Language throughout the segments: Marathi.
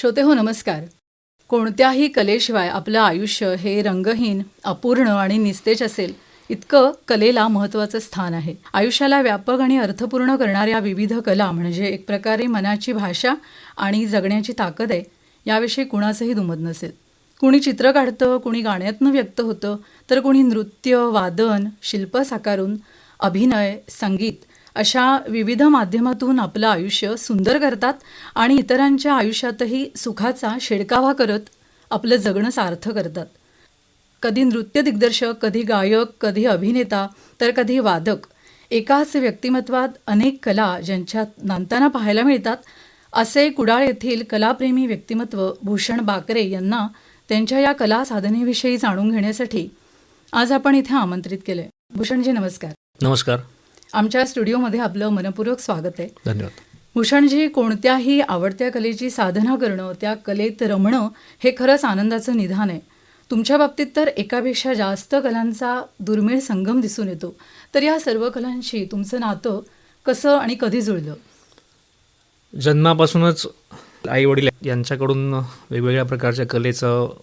श्रोते हो नमस्कार. कोणत्याही कलेशिवाय आपलं आयुष्य हे रंगहीन अपूर्ण आणि निस्तेज असेल इतकं कलेला महत्त्वाचं स्थान आहे. आयुष्याला व्यापक आणि अर्थपूर्ण करणाऱ्या विविध कला म्हणजे एक प्रकारे मनाची भाषा आणि जगण्याची ताकद आहे याविषयी कुणाचंही दुमत नसेल. कुणी चित्र काढतं कुणी गाण्यातनं व्यक्त होतं तर कुणी नृत्य वादन शिल्प साकारून अभिनय संगीत अशा विविध माध्यमातून आपलं आयुष्य सुंदर करतात आणि इतरांच्या आयुष्यातही सुखाचा शिडकावा करत आपलं जगणं सार्थ करतात. कधी नृत्य दिग्दर्शक कधी गायक कधी अभिनेता तर कधी वादक एकाच व्यक्तिमत्वात अनेक कला ज्यांच्यात नांदताना पाहायला मिळतात असे कुडाळ येथील कलाप्रेमी व्यक्तिमत्व भूषण बाकरे यांना त्यांच्या या कला साधनेविषयी जाणून घेण्यासाठी आज आपण इथे आमंत्रित केले भूषणजी नमस्कार. नमस्कार. आमच्या स्टुडिओमध्ये आपलं मनपूर्वक स्वागत आहे. धन्यवाद. भूषणजी कोणत्याही आवडत्या कलेची साधना करणं त्या कलेत रमणं हे खरंच आनंदाचं निधान आहे. तुमच्या बाबतीत तर एकापेक्षा जास्त कलांचा दुर्मिळ संगम दिसून येतो. तर या सर्व कलांशी तुमचं नातं कसं आणि कधी जुळलं? जन्मापासूनच आई वडील यांच्याकडून वेगवेगळ्या प्रकारच्या कलेचं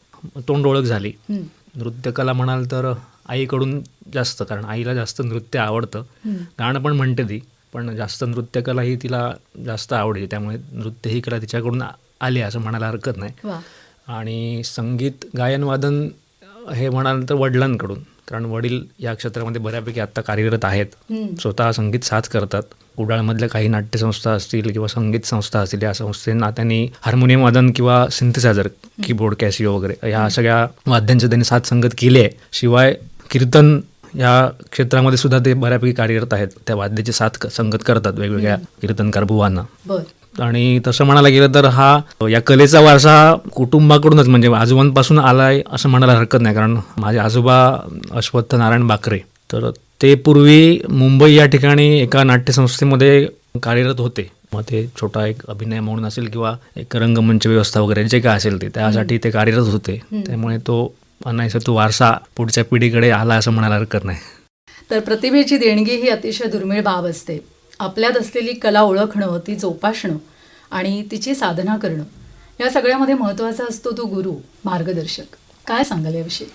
तोंड ओळख झाली. नृत्यकला म्हणाल तर आईकडून जास्त कारण आईला जास्त नृत्य आवडतं. गाणं पण म्हणते ती पण जास्त नृत्यकला ही तिला जास्त आवडते त्यामुळे नृत्य ही कला तिच्याकडून आली असं म्हणायला हरकत नाही. आणि संगीत गायन वादन हे म्हणाल तर वडिलांकडून कारण वडील या क्षेत्रामध्ये बऱ्यापैकी आत्ता कार्यरत आहेत. स्वतः संगीत साथ करतात. कुडाळमधल्या काही नाट्यसंस्था असतील किंवा संगीत संस्था असतील या संस्थेंना त्यांनी हार्मोनियम वादन किंवा सिंथसायझर कीबोर्ड कॅसिओ वगैरे या सगळ्या वाद्यांची त्यांनी साथ संगत केली आहे. शिवाय कीर्तन या क्षेत्रामध्ये सुद्धा ते बऱ्यापैकी कार्यरत आहेत. त्या वाद्याची साथ संगत करतात वेगवेगळ्या कीर्तनकार बुवांना आणि तसं म्हणायला गेलं तर हा या कलेचा वारसा कुटुंबाकडूनच म्हणजे आजोबांपासून आलाय असं म्हणायला हरकत नाही. कारण माझे आजोबा अश्वत्थ नारायण बाकरे तर ते पूर्वी मुंबई या ठिकाणी एका नाट्यसंस्थेमध्ये कार्यरत होते. मग ते छोटा एक अभिनय म्हणून असेल किंवा एक रंगमंच व्यवस्था वगैरे जे काय असेल ते त्यासाठी ते कार्यरत होते. त्यामुळे तो अनायसा तो वारसा पुढच्या पिढीकडे आला असं म्हणायला हरकत नाही. तर प्रतिभेची देणगी ही अतिशय दुर्मिळ बाब असते. आपल्यात असलेली कला ओळखणं ती जोपासणं आणि तिची साधना करणं या सगळ्यामध्ये महत्त्वाचा असतो तो गुरु मार्गदर्शक. काय सांगाल याविषयी?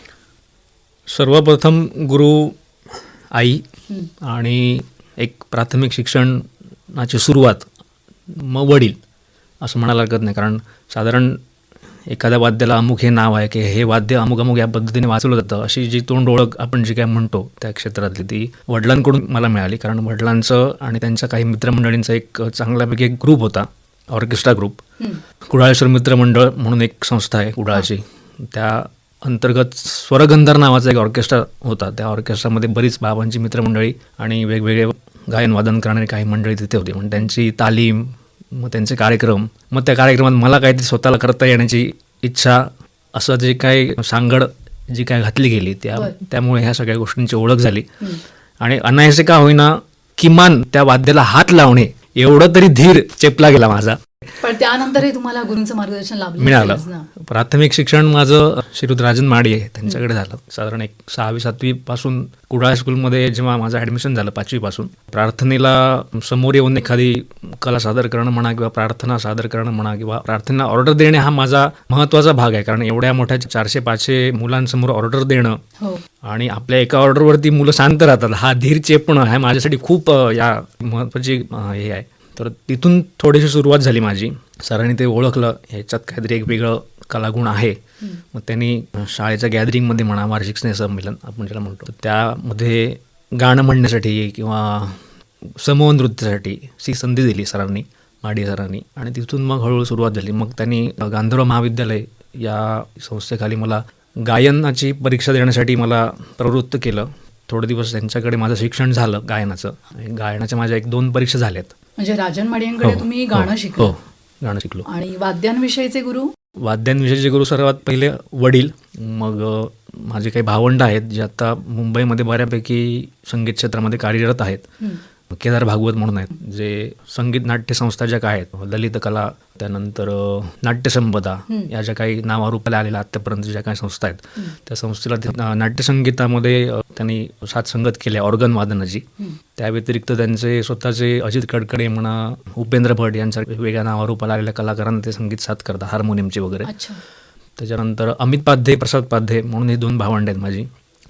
सर्वप्रथम गुरु आई आणि एक प्राथमिक शिक्षणाची सुरुवात मग वडील असं म्हणायला हरकत नाही. कारण साधारण एखाद्या वाद्याला अमुक हे नाव आहे की हे वाद्य अमुक अमुक या पद्धतीने वाचवलं जातं अशी जी तोंड ओळख आपण जी काय म्हणतो त्या क्षेत्रातली ती वडिलांकडून मला मिळाली. कारण वडिलांचं आणि त्यांच्या काही मित्रमंडळींचा एक चांगल्यापैकी एक ग्रुप होता ऑर्केस्ट्रा ग्रुप कुडाळेश्वर मित्रमंडळ म्हणून एक संस्था आहे कुडाळची. त्या अंतर्गत स्वरगंधार नावाचा एक ऑर्केस्ट्रा होता. त्या ऑर्केस्ट्रामध्ये बरीच बाबांची मित्रमंडळी आणि वेगवेगळे गायन वादन करणारी काही मंडळी तिथे होती. म्हणजे त्यांची तालीम मग त्यांचे कार्यक्रम मग त्या कार्यक्रमात मला काहीतरी स्वतःला करता येण्याची इच्छा असं जे काही सांगड जी काय घातली गेली त्या. त्यामुळे ह्या सगळ्या गोष्टींची ओळख झाली. आणि अनायसे का होईना किमान त्या वाद्याला हात लावणे एवढं तरी धीर चेपला गेला माझा पण त्यानंतरही तुम्हाला गुरूंचं मार्गदर्शन लाभलं मिळालं. प्राथमिक शिक्षण माझं श्रीयुत राजन माडी आहे. त्यांच्याकडे झालं. साधारण एक सहावी सातवी पासून कुडाळ स्कूलमध्ये जेव्हा माझं ॲडमिशन झालं पाचवीपासून प्रार्थनेला समोर येऊन एखादी कला सादर करणं म्हणा किंवा प्रार्थना सादर करणं म्हणा किंवा प्रार्थना ऑर्डर देणे हा माझा महत्त्वाचा भाग आहे. कारण एवढ्या मोठ्या चारशे पाचशे मुलांसमोर ऑर्डर देणं हो. आणि आपल्या एका ऑर्डरवरती मुलं शांत राहतात. हा धीर चेपणं हा माझ्यासाठी खूप या महत्त्वाची अ, हे आहे. तर तिथून थोडीशी सुरुवात झाली माझी. सरांनी ते ओळखलं ह्याच्यात काहीतरी एक वेगळं कलागुण आहे. मग त्यांनी शाळेच्या गॅदरिंगमध्ये म्हणा वार्षिक स्नेहसंमेलन आपण ज्याला म्हणतो त्यामध्ये गाणं म्हणण्यासाठी किंवा समूह नृत्यासाठी सी संधी दिली सरांनी माडी सरांनी. आणि तिथून मग हळूहळू सुरुवात झाली. मग त्यांनी गांधर्व महाविद्यालय या संस्थेखाली मला गायनाची परीक्षा देण्यासाठी मला प्रवृत्त केलं. थोडे दिवस त्यांच्याकडे माझं शिक्षण झालं गायनाचं. आणि गायनाच्या माझ्या एक दोन परीक्षा झाल्यात. म्हणजे राजन माडियांकडे तुम्ही गाणं हो, शिकलो. हो गाणं शिकलो. आणि वाद्यांविषयीचे गुरु? वाद्यांविषयीचे गुरु सर्वात पहिले वडील. मग माझे काही भावंड आहेत जे आता मुंबईमध्ये बऱ्यापैकी संगीत क्षेत्रामध्ये कार्यरत आहेत. हं, केदार भागवत म्हणून आहेत जे संगीत नाट्य संस्था ज्या काय आहेत ललित कला त्यानंतर नाट्यसंपदा या ज्या काही नावारूपाला आलेल्या आत्तापर्यंत ज्या काही संस्था आहेत त्या संस्थेला नाट्यसंगीतामध्ये त्यांनी साथ संगत केल्या ऑर्गन वादनाची त्या व्यतिरिक्त त्यांचे स्वतःचे अजित कडकडे म्हणा उपेंद्र भट यांच्या वेगवेगळ्या नावारूपाला आलेल्या कलाकारांना ते संगीत साथ करतात हार्मोनियमचे वगैरे. त्याच्यानंतर अमित पाध्ये प्रसाद पाध्ये म्हणून हे दोन भावंड आहेत माझी.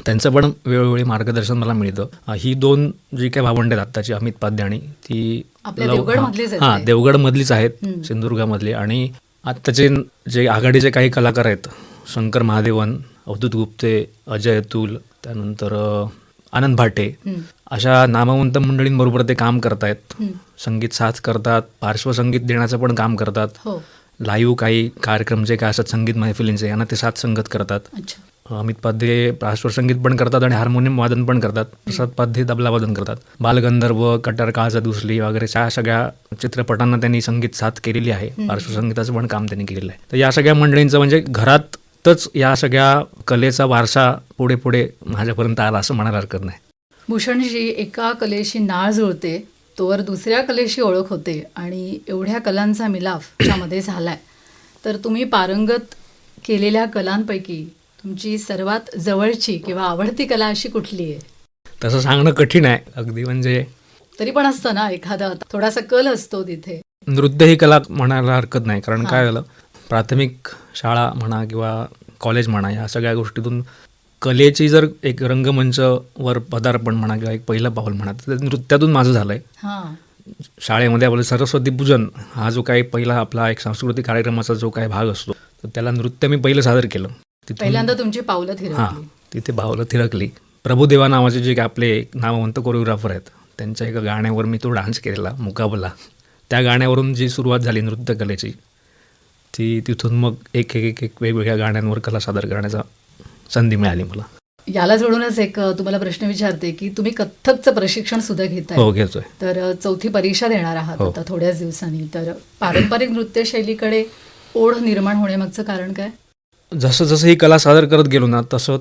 त्यांचं पण वेळोवेळी मार्गदर्शन मला मिळतं. ही दोन जी काही भावंड आहेत आत्ताची अमित पाध्ये आणि ती आपल्या लव- देवगडमधलीच आहेत हां ते. देवगडमधलीच आहेत सिंधुदुर्गामधली. आणि आत्ताचे जे आघाडीचे काही कलाकार आहेत शंकर महादेवन अवधूत गुप्ते अजय अतुल त्यानंतर आनंद भाटे अशा नामवंत मंडळींबरोबर ते काम करतायत. संगीत साथ करतात पार्श्वसंगीत देण्याचं पण काम करतात. हो. लाईव्ह काही कार्यक्रम जे काय असतात संगीत महफिलींचे यांना ते साथ संगत करतात. अच्छा. अमित पाध्ये पार्श्वसंगीत पण करतात आणि हार्मोनियम वादन पण करतात. प्रसाद पाध्ये तबला वादन करतात. बालगंधर्व कटार काळजा दुसली वगैरे त्या सगळ्या चित्रपटांना त्यांनी संगीत साथ केलेली आहे. पार्श्वसंगीताचं पण काम त्यांनी केलेलं आहे. तर या सगळ्या मंडळींचं म्हणजे घरातच या सगळ्या कलेचा वारसा पुढे पुढे माझ्यापर्यंत आला असं म्हणायला हरकत नाही. भूषणजी एका कलेशी नाळ जुळते तोवर दुसऱ्या कलेशी ओळख होते आणि एवढ्या कलांचा मिलाफ त्यामध्ये झालाय. तर तुम्ही पारंगत केलेल्या कलांपैकी तुमची सर्वात जवळची किंवा आवडती कला अशी कुठली आहे? तसं सांगणं कठीण आहे अगदी. म्हणजे तरी पण असतं ना एखादा थोडासा कल असतो तिथे. नृत्य ही कला म्हणायला हरकत नाही कारण काय झालं? प्राथमिक शाळा म्हणा किंवा कॉलेज म्हणा या सगळ्या गोष्टीतून कलेची जर एक रंगमंचवर पदार्पण म्हणा किंवा एक पहिलं पाऊल म्हणा तर नृत्यातून माझं झालं आहे हां. शाळेमध्ये आपलं सरस्वती पूजन हा जो काही पहिला आपला एक सांस्कृतिक कार्यक्रमाचा जो काही भाग असतो तर त्याला नृत्य मी पहिलं सादर केलं. पहिल्यांदा तुमची पावलं हां थिरकली तिथे भावलं थिरकली. प्रभुदेवा नावाचे जे काही आपले नामवंत कोरिओग्राफर आहेत त्यांच्या एका गाण्यावर मी तो डान्स केलेला मुकाबला. त्या गाण्यावरून जी सुरुवात झाली नृत्यकलेची ती तिथून मग एक एक एक एक वेगवेगळ्या गाण्यांवर कला सादर करण्याचा संधी मिळाली मला. याला जोडूनच एक तुम्हाला प्रश्न विचारते की तुम्ही कथ्थकचं प्रशिक्षण सुद्धा घेताय. हो घेतोय. तर चौथी परीक्षा देणार आहात हो. आता थोड्याच दिवसांनी. तर पारंपरिक नृत्य शैलीकडे ओढ निर्माण होण्यामागचं कारण काय? जसं जसं ही कला सादर करत गेलो ना तसं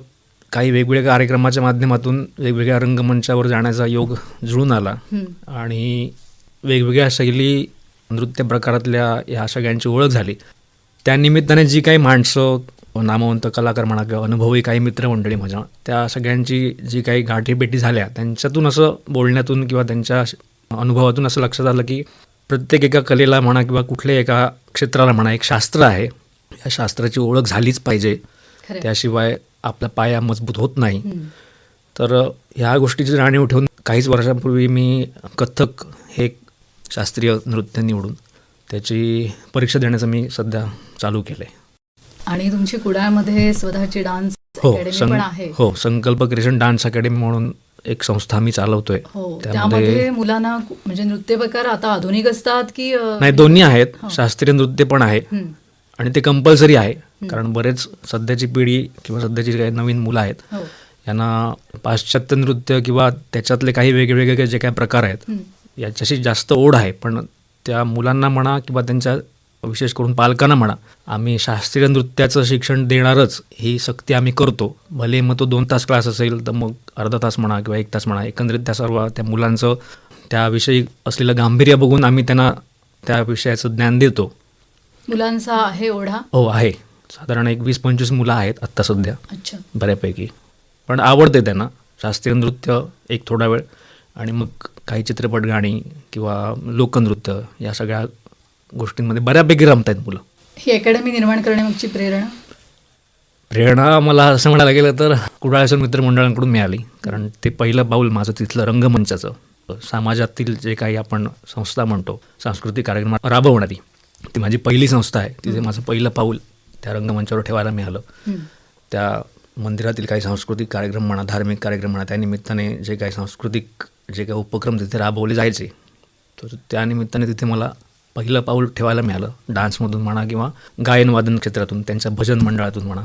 काही वेगवेगळ्या कार्यक्रमाच्या माध्यमातून वेगवेगळ्या रंगमंचावर जाण्याचा योग जुळून आला. आणि वेगवेगळ्या शैली नृत्य प्रकारातल्या या सगळ्यांची ओळख झाली. त्यानिमित्ताने जी काही माणसं नामवंत कलाकार म्हणा किंवा अनुभवी काही मित्रमंडळी माझ्या त्या सगळ्यांची जी काही गाठीभेटी झाल्या त्यांच्यातून असं बोलण्यातून किंवा त्यांच्या अनुभवातून असं लक्षात आलं की प्रत्येक एका कलेला म्हणा किंवा कुठल्याही एका क्षेत्राला म्हणा एक शास्त्र आहे. या शास्त्राची ओळख झालीच पाहिजे. त्याशिवाय आपला पाया मजबूत होत नाही. हं. तर ह्या गोष्टीची जाणीव ठेवून काहीच वर्षांपूर्वी मी कथ्थक हे एक शास्त्रीय नृत्य निवडून त्याची परीक्षा देण्याचं मी सध्या चालू केलं आहे आणि तुमची कुडाळमध्ये स्वतःची डान्स हो आहे. हो संकल्प क्रिएशन डान्स अकॅडमी म्हणून एक संस्था मी चालवतोय. हो त्यामध्ये मुलांना म्हणजे नृत्य प्रकार आता आधुनिक असतात की नाही दोन्ही आहेत. शास्त्रीय नृत्य पण आहे. हं. आणि ते कंपल्सरी आहे. कारण बरेच सध्याची पिढी किंवा सध्याची काही नवीन मुलं आहेत हो. यांना पाश्चात्य नृत्य किंवा त्याच्यातले काही वेगवेगळे जे काही प्रकार आहेत. याच्याशी जास्त ओढ आहे. पण त्या मुलांना म्हणा किंवा त्यांच्या विशेष करून पालकांना म्हणा आम्ही शास्त्रीय नृत्याचं शिक्षण देणारच ही सक्ती आम्ही करतो. भले मग तो दोन तास क्लास असेल तर मग अर्धा तास म्हणा किंवा एक तास म्हणा एकंदरीत त्या सर्व त्या मुलांचं त्याविषयी असलेलं गांभीर्य बघून आम्ही त्यांना त्या विषयाचं ज्ञान देतो. मुलांचा आहे ओढा? हो आहे. साधारण एक वीस पंचवीस मुलं आहेत आत्ता सध्या. अच्छा. बऱ्यापैकी. पण आवडते त्यांना. शास्त्रीय नृत्य एक थोडा वेळ. आणि मग काही चित्रपट गाणी किंवा लोकनृत्य या सगळ्या गोष्टींमध्ये बऱ्यापैकी रमत आहेत मुलं. ही अकॅडमी निर्माण करण्यामागची प्रेरणा? प्रेरणा मला असं म्हणायला गेलं तर कुडाळेश्वर मित्रमंडळांकडून मिळाली. कारण ते पहिलं पाऊल माझं तिथलं रंगमंचाचं. समाजातील जे काही आपण संस्था म्हणतो सांस्कृतिक कार्यक्रम राबवणारी. ती माझी पहिली संस्था आहे. तिथे माझं पहिलं पाऊल त्या रंगमंचावर ठेवायला मिळालं. त्या मंदिरातील काही सांस्कृतिक कार्यक्रम म्हणा धार्मिक कार्यक्रम म्हणा त्यानिमित्ताने जे काही सांस्कृतिक जे काही उपक्रम तिथे राबवले जायचे तर त्यानिमित्ताने तिथे मला पहिलं पाऊल ठेवायला मिळालं. डान्समधून म्हणा किंवा गायन वादन क्षेत्रातून त्यांच्या भजन मंडळातून म्हणा.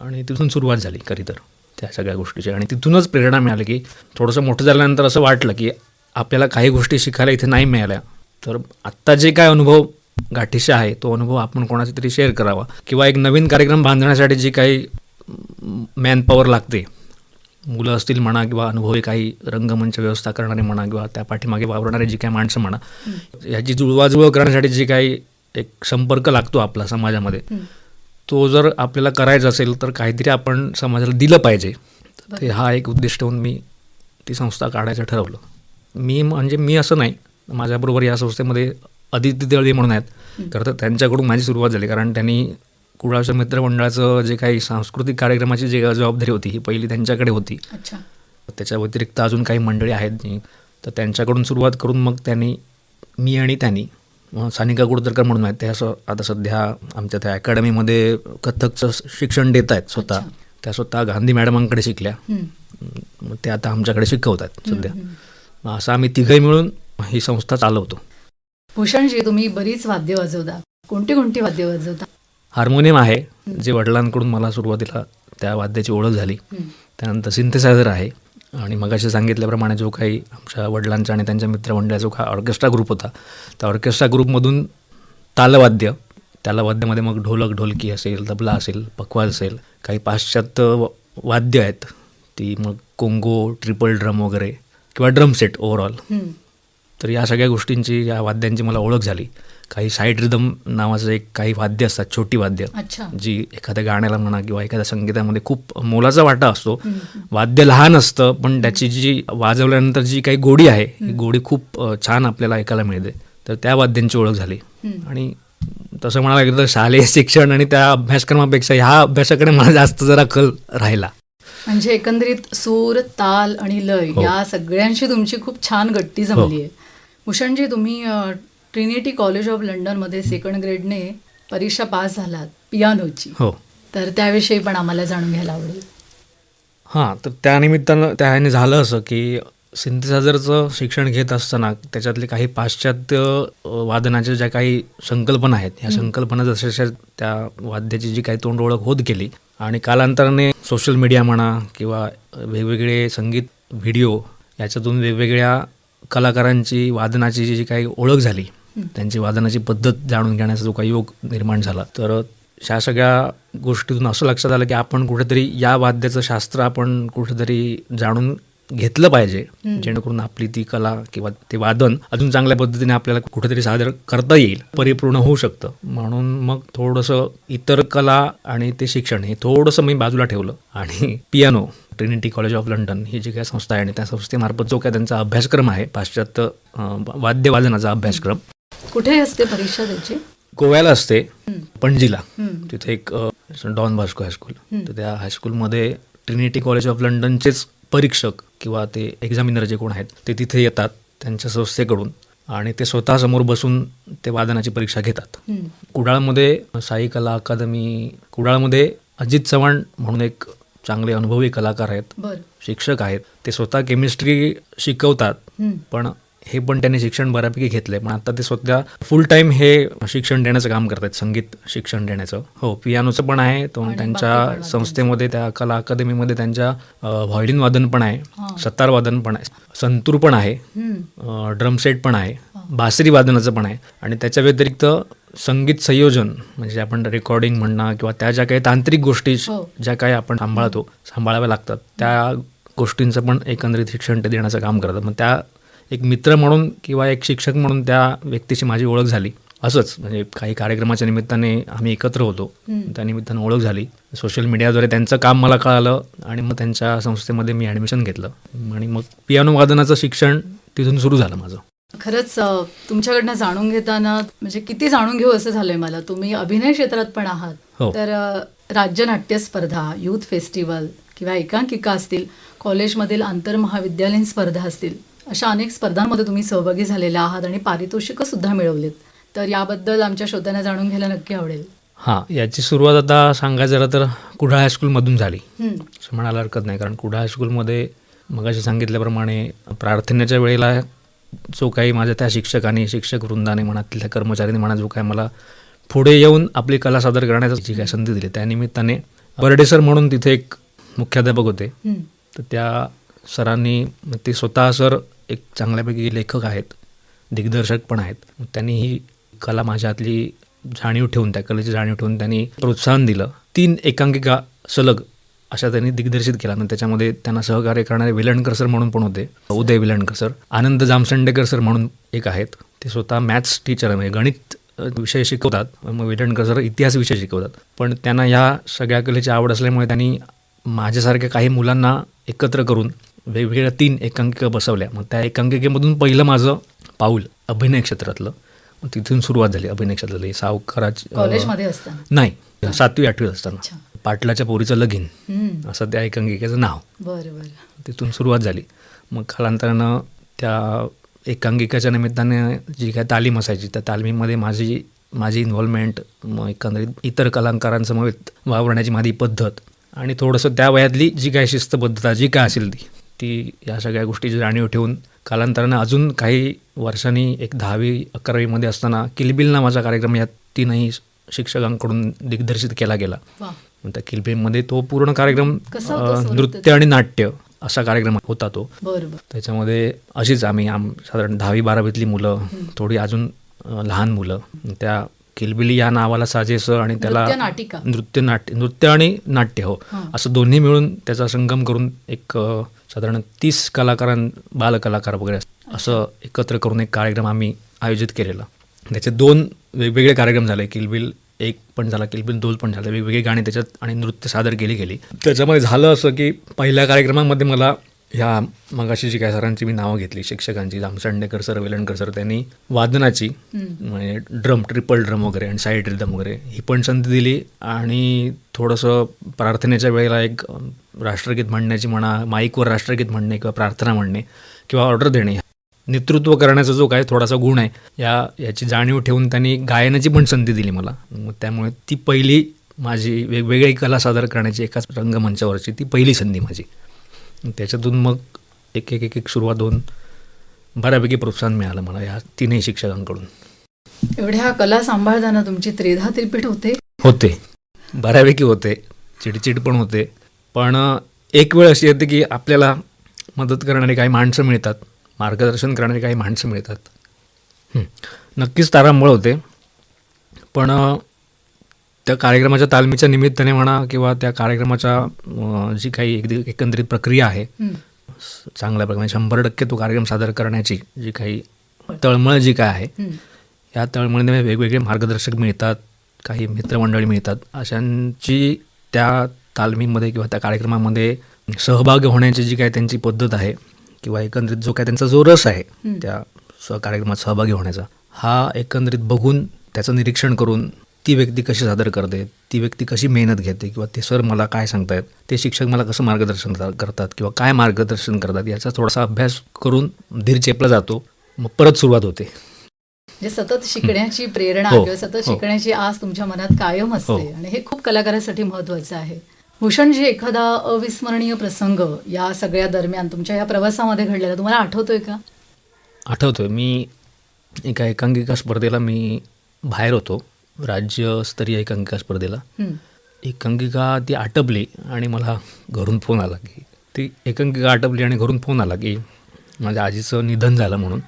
आणि तिथून सुरुवात झाली खरी तर त्या सगळ्या गोष्टीची. आणि तिथूनच प्रेरणा मिळाली की थोडंसं मोठं झाल्यानंतर असं वाटलं की आपल्याला काही गोष्टी शिकायला इथे नाही मिळाल्या. तर आत्ता जे काय अनुभव गाठीशी आहे तो अनुभव आपण कोणाचा तरी शेअर करावा. किंवा एक नवीन कार्यक्रम बांधण्यासाठी जी काही मॅन पॉवर लागते मुलं असतील म्हणा किंवा अनुभवी काही रंगमंच व्यवस्था करणारे म्हणा किंवा त्या पाठीमागे वावरणारे जी काही माणसं म्हणा याची जुळवाजुळव करण्यासाठी जी काही एक संपर्क लागतो आपला समाजामध्ये. तो जर आपल्याला करायचा असेल तर काहीतरी आपण समाजाला दिलं पाहिजे. ते हा एक उद्दिष्ट होऊन मी ती संस्था काढायचं ठरवलं. मी म्हणजे मी असं नाही माझ्याबरोबर या संस्थेमध्ये अदिती दळवी म्हणून आहेत. खरं तर त्यांच्याकडून माझी सुरुवात झाली कारण त्यांनी कुडाळच्या मित्रमंडळाचं जे काही सांस्कृतिक कार्यक्रमाची जी जबाबदारी होती ही पहिली त्यांच्याकडे होती. त्याच्या व्यतिरिक्त अजून काही मंडळी आहेत तर त्यांच्याकडून सुरुवात करून मग त्यांनी मी आणि त्यांनी सानिका कुडतरकर म्हणून आहेत त्या असं आता सध्या आमच्या त्या अकॅडमीमध्ये कथकचं शिक्षण देत आहेत स्वतः. त्या स्वतः गांधी मॅडमांकडे शिकल्या. मग ते आता आमच्याकडे शिकवतात सध्या. मग असं आम्ही तिघही मिळून ही संस्था चालवतो. भूषणजी तुम्ही बरीच वाद्य वाजवता. कोणती कोणती वाद्य वाजवता? हार्मोनियम आहे. जे वडिलांकडून मला सुरुवातीला त्या वाद्याची ओळख झाली. त्यानंतर सिंथेसायझर आहे. आणि मगाशी सांगितल्याप्रमाणे जो काही आमच्या वडिलांचा आणि त्यांच्या मित्रमंडळाचा जो काही ऑर्केस्ट्रा ग्रुप होता त्या ऑर्केस्ट्रा ग्रुपमधून तालवाद्य त्याला वाद्यामध्ये मग ढोलक ढोलकी असेल तबला असेल पखवाज असेल काही पाश्चात्य वाद्य आहेत. ती मग कोंगो ट्रिपल ड्रम वगैरे किंवा ड्रम सेट ओव्हरऑल. तर या सगळ्या गोष्टींची या वाद्यांची मला ओळख झाली. काही साईड रिदम नावाचं एक काही वाद्य असतात छोटी वाद्य जी एखाद्या गाण्याला म्हणा किंवा एखाद्या संगीतामध्ये खूप मोलाचा वाटा असतो. हं. वाद्य लहान असतं पण त्याची जी वाजवल्यानंतर जी काही गोडी आहे ही गोडी खूप छान आपल्याला ऐकायला मिळते. तर त्या वाद्यांची ओळख झाली. हं. आणि तसं म्हणायला गेलं तर शालेय शिक्षण आणि त्या अभ्यासक्रमापेक्षा ह्या अभ्यासाकडे मला जास्त जरा कल राहिला. म्हणजे एकंदरीत सूर ताल आणि लय हो. या सगळ्यांशी तुमची खूप छान गट्टी जमली आहे भूषणजी तुम्ही ट्रिनिटी कॉलेज ऑफ लंडनमध्ये सेकंड ग्रेडने परीक्षा पास झालात पियानोची. हो. तर त्याविषयी पण आम्हाला जाणून घ्यायला आवडेल. हां तर त्यानिमित्तानं त्या ह्याने झालं असं की सिंथेसायझरचं शिक्षण घेत असताना त्याच्यातले काही पाश्चात्य वादनाच्या ज्या काही संकल्पना आहेत ह्या संकल्पना जशाच्या त्या वाद्याची जी काही तोंड ओळख होत गेली आणि कालांतराने सोशल मीडिया म्हणा किंवा वेगवेगळे संगीत व्हिडिओ याच्यातून वेगवेगळ्या कलाकारांची वादनाची जी काही ओळख झाली त्यांची वादनाची पद्धत जाणून घेण्याचा जो काही योग निर्माण झाला तर ह्या सगळ्या गोष्टीतून असं लक्षात आलं की आपण कुठेतरी या वाद्याचं शास्त्र आपण कुठेतरी जाणून घेतलं पाहिजे. जेणेकरून आपली ती कला किंवा ते वादन अजून चांगल्या पद्धतीने आपल्याला कुठेतरी सादर करता येईल परिपूर्ण होऊ शकतं. म्हणून मग थोडंसं इतर कला आणि ते शिक्षण हे थोडंसं मी बाजूला ठेवलं. आणि piano Trinity college of London ही जी काही संस्था आहे आणि त्या संस्थेमार्फत जो काय त्यांचा अभ्यासक्रम आहे पाश्चात्य वाद्यवादनाचा अभ्यासक्रम. कुठे असते परीक्षा त्याची? गोव्याला असते. पणजीला. तिथे एक डॉन बास्को हायस्कूल. तर त्या हायस्कूलमध्ये ट्रिनिटी कॉलेज ऑफ लंडनचेच परीक्षक किंवा ते एक्झामिनर जे कोण आहेत ते तिथे येतात त्यांच्या संस्थेकडून आणि ते स्वतः समोर बसून ते वादनाची परीक्षा घेतात. कुडाळमध्ये साई कला अकादमी कुडाळमध्ये अजित चव्हाण म्हणून एक चांगले अनुभवी कलाकार आहेत शिक्षक आहेत ते स्वतः केमिस्ट्री शिकवतात. पण हे पण त्यांनी शिक्षण बऱ्यापैकी घेतलंय पण आता ते स्वतः फुल टाइम हे शिक्षण देण्याचं काम करतात संगीत शिक्षण देण्याचं हो पियानोचं पण आहे तो त्यांच्या. संस्थेमध्ये त्या कला अकादमीमध्ये त्यांच्या व्हायोलिन वादन पण आहे. सतार वादन पण आहे संतूर पण आहे हं. ड्रम सेट पण आहे बासरी वादनाचं पण आहे आणि त्याच्या व्यतिरिक्त संगीत संयोजन म्हणजे आपण रेकॉर्डिंग म्हणणं किंवा त्या ज्या काही तांत्रिक गोष्टी हो. ज्या काही आपण सांभाळतो सांभाळाव्या लागतात त्या गोष्टींचं पण एकंदरीत शिक्षण ते देण्याचं काम करतात मग त्या एक मित्र म्हणून किंवा एक शिक्षक म्हणून त्या व्यक्तीची माझी ओळख झाली. असंच म्हणजे काही कार्यक्रमाच्या निमित्ताने आम्ही एकत्र होतो. त्या निमित्तानं ओळख झाली. सोशल मीडियाद्वारे त्यांचं काम मला कळालं आणि मग त्यांच्या संस्थेमध्ये मी ॲडमिशन घेतलं. आणि मग पियानो वादनाचं शिक्षण तिथून सुरू झालं माझं. खरंच तुमच्याकडनं जाणून घेताना म्हणजे किती जाणून घेऊ असं झालंय मला. तुम्ही अभिनय क्षेत्रात पण आहात. हो. तर राज्य नाट्य स्पर्धा युथ फेस्टिवल किंवा एकांकिका असतील कॉलेजमधील आंतरमहाविद्यालयीन स्पर्धा असतील अशा अनेक स्पर्धांमध्ये तुम्ही सहभागी झालेले आहात आणि पारितोषिकं सुद्धा मिळवलीत. तर याबद्दल आमच्या श्रोत्यांना जाणून घ्यायला नक्की आवडेल. हां याची सुरुवात आता सांगायचं झालं तर कुडाळ हायस्कूलमधून झाली. असं म्हणायला हरकत नाही कारण कुडाळ हायस्कूलमध्ये मगाशी सांगितल्याप्रमाणे प्रार्थनेच्या वेळेला जो काही माझ्या त्या शिक्षकांनी शिक्षक वृंदाने म्हणा तिथल्या कर्मचाऱ्यांनी म्हणा जो काय मला पुढे येऊन आपली कला सादर करण्याची जी काय संधी दिली त्यानिमित्ताने बर्डे सर म्हणून तिथे एक मुख्याध्यापक होते. तर त्या सरांनी ते स्वतः सर एक चांगल्यापैकी लेखक आहेत दिग्दर्शक पण आहेत. मग त्यांनी ही कला माझ्यातली जाणीव ठेवून त्या कलेची जाणीव ठेवून त्यांनी प्रोत्साहन दिलं. तीन एकांकिका सलग अशा त्यांनी दिग्दर्शित केला आणि त्याच्यामध्ये त्यांना सहकार्य करणारे विलणकर सर म्हणून पण होते. उदय विलणकर सर आनंद जामसंडेकर सर म्हणून एक आहेत. ते स्वतः मॅथ्स टीचर आहे. म्हणजे गणित विषय शिकवतात. मग विलणकर सर इतिहास विषय शिकवतात. पण त्यांना ह्या सगळ्या कलेची आवड असल्यामुळे त्यांनी माझ्यासारख्या काही मुलांना एकत्र करून वेगवेगळ्या तीन एकांकिका बसवल्या. मग त्या एकांकिकेमधून पहिलं माझं पाऊल अभिनय क्षेत्रातलं. मग तिथून सुरुवात झाली अभिनय क्षेत्रातली. सावकाराची अ, कॉलेजमध्ये असताना? नाही सातवी आठवीत असताना. पाटलाच्या पोरीचं लगीन. असं त्या एकांकिकेचं नाव. बरं बरं. तिथून सुरुवात झाली. मग कालांतरानं त्या एकांकिकाच्या निमित्ताने जी काय तालीम असायची त्या तालमीमध्ये माझी माझी इन्व्हॉल्वमेंट मग एकंदरीत इतर कलाकारांसमवेत वावरण्याची माझी पद्धत आणि थोडंसं त्या वयातली जी काय शिस्तबद्धता जी काय असेल ती. ती या सगळ्या गोष्टीची जाणीव ठेवून कालांतरानं अजून काही वर्षांनी एक दहावी अकरावीमध्ये असताना किलबिल नावाचा कार्यक्रम या तीनही शिक्षकांकडून दिग्दर्शित केला गेला. त्या किलबिलमध्ये तो पूर्ण कार्यक्रम नृत्य आणि नाट्य असा कार्यक्रम होता तो. त्याच्यामध्ये अशीच आम्ही आम साधारण दहावी बारावीतली मुलं थोडी अजून लहान मुलं त्या किलबिली या नावाला साजेसं आणि त्याला नृत्य नाटिका. नृत्य नाट्य नृत्य आणि नाट्य हो. असं दोन्ही मिळून त्याचा संगम करून एक साधारण तीस कलाकारां बालकलाकार वगैरे असं एकत्र करून एक कार्यक्रम आम्ही आयोजित केलेला. त्याचे दोन वेगवेगळे कार्यक्रम झाले. किलबिल एक पण झाला किलबिल दोन पण झाले. वेगवेगळी गाणी त्याच्यात आणि नृत्य सादर केली गेली. त्याच्यामध्ये झालं असं की पहिल्या कार्यक्रमामध्ये मला ह्या मगाशी जी काय सरांची मी नावं घेतली शिक्षकांची जामसंडेकर सर वेलणकर सर त्यांनी वादनाची म्हणजे ड्रम ट्रिपल ड्रम वगैरे आणि साईड रिदम वगैरे ही पण संधी दिली आणि थोडंसं प्रार्थनेच्या वेळेला एक राष्ट्रगीत म्हणण्याची म्हणा माईकवर राष्ट्रगीत म्हणणे किंवा प्रार्थना म्हणणे किंवा ऑर्डर देणे नेतृत्व करण्याचा जो काय थोडासा गुण आहे या याची जाणीव ठेवून त्यांनी गायनाची पण संधी दिली मला. त्यामुळे ती पहिली माझी वेगवेगळी कला सादर करण्याची एकाच रंगमंचावरची ती पहिली संधी माझी. त्याच्यातून मग एक एक एक एक सुरुवात होऊन बऱ्यापैकी प्रोत्साहन मिळालं मला या तीनही शिक्षकांकडून. एवढ्या कला सांभाळताना तुमची त्रेधा त्रिपीठ होते? होते. बऱ्यापैकी होते. चिडचिड पण होते. पण एक वेळ अशी येते की आपल्याला मदत करणारी काही माणसं मिळतात. मार्गदर्शन करणारी काही माणसं मिळतात. नक्कीच तारांबळ होते. पण त्या कार्यक्रमाच्या तालमीच्या निमित्ताने म्हणा किंवा त्या कार्यक्रमाच्या जी काही एक एकंदरीत प्रक्रिया आहे. चांगल्या प्रकारे शंभर टक्के तो कार्यक्रम सादर करण्याची जी काही तळमळ जी काय आहे. या तळमळीने वेगवेगळे मार्गदर्शक मिळतात काही मित्रमंडळी मिळतात अशांची त्या तालमीमध्ये किंवा त्या कार्यक्रमामध्ये सहभागी होण्याची जी काय त्यांची पद्धत आहे किंवा एकंदरीत जो काय त्यांचा जो रस आहे. त्या कार्यक्रमात सहभागी होण्याचा हा एकंदरीत बघून त्याचं निरीक्षण करून ती व्यक्ती कशी सादर करते ती व्यक्ती कशी मेहनत घेते किंवा ते सर मला काय सांगतायत ते शिक्षक मला कसं मार्गदर्शन कर- करतात किंवा काय मार्गदर्शन करतात याचा थोडासा अभ्यास करून धीर चेपला जातो मग परत सुरुवात होते. म्हणजे सतत शिकण्याची प्रेरणा हो, किंवा सतत हो. शिकण्याची आस तुमच्या मनात कायम असते हो. आणि हे खूप कलाकारासाठी महत्वाचं आहे. भूषणजी एखादा अविस्मरणीय प्रसंग या सगळ्या दरम्यान तुमच्या या प्रवासामध्ये घडलेला तुम्हाला आठवतोय का? आठवतोय. मी एका एकांकिका स्पर्धेला मी बाहेर होतो. राज्यस्तरीय एकांकिका स्पर्धेला. एकांकिका ती आटपली आणि मला घरून फोन आला की ती एकांकिका आटपली आणि घरून फोन आला की माझ्या आजीचं निधन झालं म्हणून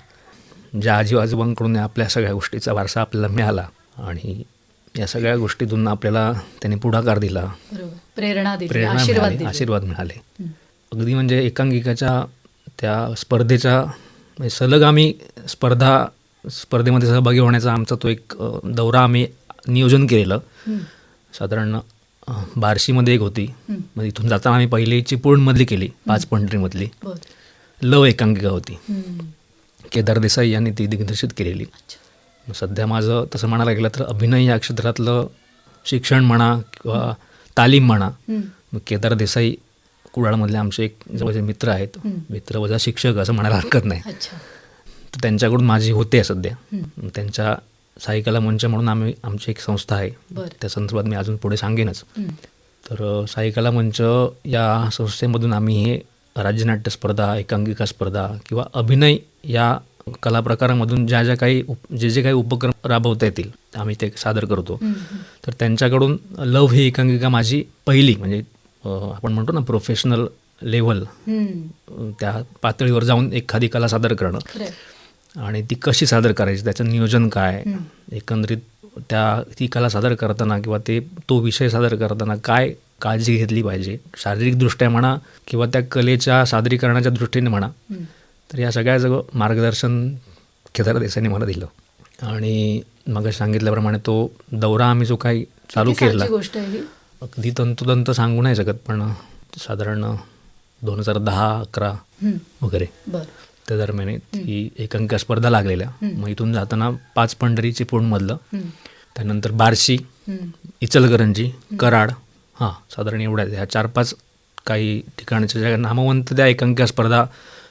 ज्या आजी आजोबांकडून आपल्या सगळ्या गोष्टीचा वारसा आपल्याला मिळाला आणि या सगळ्या गोष्टीतून आपल्याला त्यांनी पुढाकार दिला. प्रेरणा दिली प्रेरणा आशीर्वाद मिळाली दिले. आशीर्वाद मिळाले. अगदी म्हणजे एकांकिकाच्या त्या स्पर्धेच्या सलग आम्ही स्पर्धा स्पर्धेमध्ये सहभागी होण्याचा आमचा तो एक दौरा आम्ही नियोजन केलेलं. साधारण बार्शीमध्ये एक होती. मग इथून जाताना आम्ही पहिली चिपळूणमधली केली पाच पंढरीमधली. लव एकांकिका होती. केदार देसाई यांनी ती दिग्दर्शित केलेली. सध्या माझं तसं म्हणायला गेलं तर अभिनय या क्षेत्रातलं शिक्षण म्हणा किंवा तालीम म्हणा. मग केदार देसाई कुडाळमधले आमचे एक जवळचे मित्र आहेत. मित्र वजा शिक्षक असं म्हणायला हरकत नाही. तर त्यांच्याकडून माझी होते सध्या त्यांच्या साईकला मंच म्हणून आम्ही आमची एक संस्था आहे. त्या संदर्भात मी अजून पुढे सांगेनच. तर अ, साईकला मंच या संस्थेमधून आम्ही हे राज्यनाट्य स्पर्धा एकांकिका स्पर्धा किंवा अभिनय या कला प्रकारामधून ज्या ज्या काही उप जे जे काही उपक्रम राबवता येतील आम्ही ते सादर करतो. तर त्यांच्याकडून लव ही एकांकिका माझी पहिली म्हणजे आपण म्हणतो ना प्रोफेशनल लेवल. त्या पातळीवर जाऊन एखादी कला सादर करणं. आणि ती कशी सादर करायची त्याचं नियोजन काय. एकंदरीत त्या ती कला सादर करताना किंवा ते तो विषय सादर करताना काय काळजी घेतली पाहिजे? शारीरिकदृष्ट्या म्हणा किंवा त्या कलेच्या सादरीकरणाच्या दृष्टीने म्हणा. तर या सगळ्या सगळं मार्गदर्शन केदार देसाईंनी मला दिलं. आणि मग सांगितल्याप्रमाणे तो दौरा आम्ही जो काही चालू केला अगदी तंतोतंत सांगू नाही शकत पण साधारण दोन हजार दहा अकरा वगैरे. बरं. त्या दरम्यान ही एकांकिका स्पर्धा लागलेल्या. मग इथून जाताना पाच पंढरी चिपळूणमधलं त्यानंतर बार्शी इचलकरंजी कराड हां साधारण एवढ्या ह्या चार पाच काही ठिकाणच्या ज्या नामवंत त्या एकांकिका स्पर्धा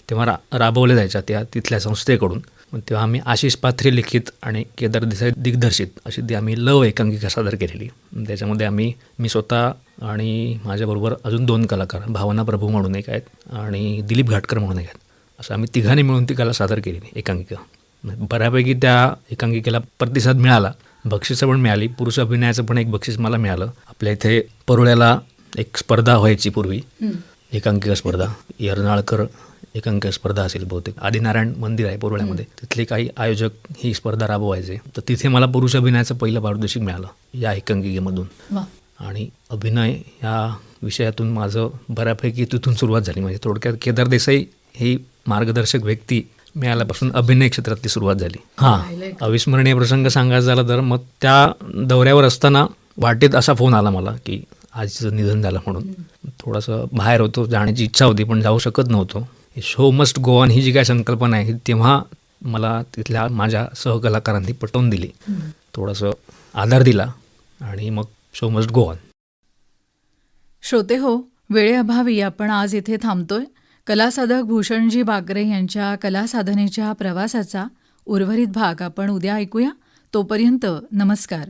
तेव्हा रा राबवल्या जायच्या त्या तिथल्या संस्थेकडून. मग तेव्हा आम्ही आशिष पाथरे लिखित आणि केदार देसाई दिग्दर्शित अशी ती आम्ही लव एकांकिका सादर केलेली. त्याच्यामध्ये आम्ही मी स्वतः आणि माझ्याबरोबर अजून दोन कलाकार भावना प्रभू म्हणून एक आहेत आणि दिलीप घाटकर म्हणून एक आहेत. असं आम्ही तिघांनी मिळून ती कला सादर केलेली एकांकिका. बऱ्यापैकी त्या एकांकिकेला प्रतिसाद मिळाला. बक्षिसं पण मिळाली. पुरुष अभिनयाचं पण एक बक्षीस मला मिळालं. आपल्या इथे परोळ्याला एक स्पर्धा व्हायची पूर्वी. एकांकिका स्पर्धा. यर्नाळकर एकांकिका स्पर्धा असेल बहुतेक. आदिनारायण मंदिर आहे पोरोळ्यामध्ये. तिथले काही आयोजक ही स्पर्धा राबवायचे. तर तिथे मला पुरुष अभिनयाचं पहिलं पारितोषिक मिळालं या एकांकिकेमधून. आणि अभिनय ह्या विषयातून माझं बऱ्यापैकी तिथून सुरुवात झाली. म्हणजे थोडक्यात केदार देसाई ही मार्गदर्शक व्यक्ती मिळाल्यापासून अभिनय क्षेत्रातली सुरुवात झाली. हां. अविस्मरणीय प्रसंग सांगायचा झाला तर मग त्या दौऱ्यावर असताना वाटेत असा फोन आला मला की आजीचं निधन झालं म्हणून. थोडंसं बाहेर होतो जाण्याची इच्छा होती पण जाऊ शकत नव्हतो. शो मस्ट गो ऑन ही जी काय संकल्पना आहे ही तेव्हा मला तिथल्या माझ्या सहकलाकारांनी पटवून दिली. थोडंसं आधार दिला आणि मग शो मस्ट गो ऑन श्रोते हो वेळेअभावी आपण आज इथे थांबतोय. कलासाधक भूषणजी बागरे यांच्या कलासाधनेच्या प्रवासाचा उर्वरित भाग आपण उद्या ऐकूया. तोपर्यंत नमस्कार.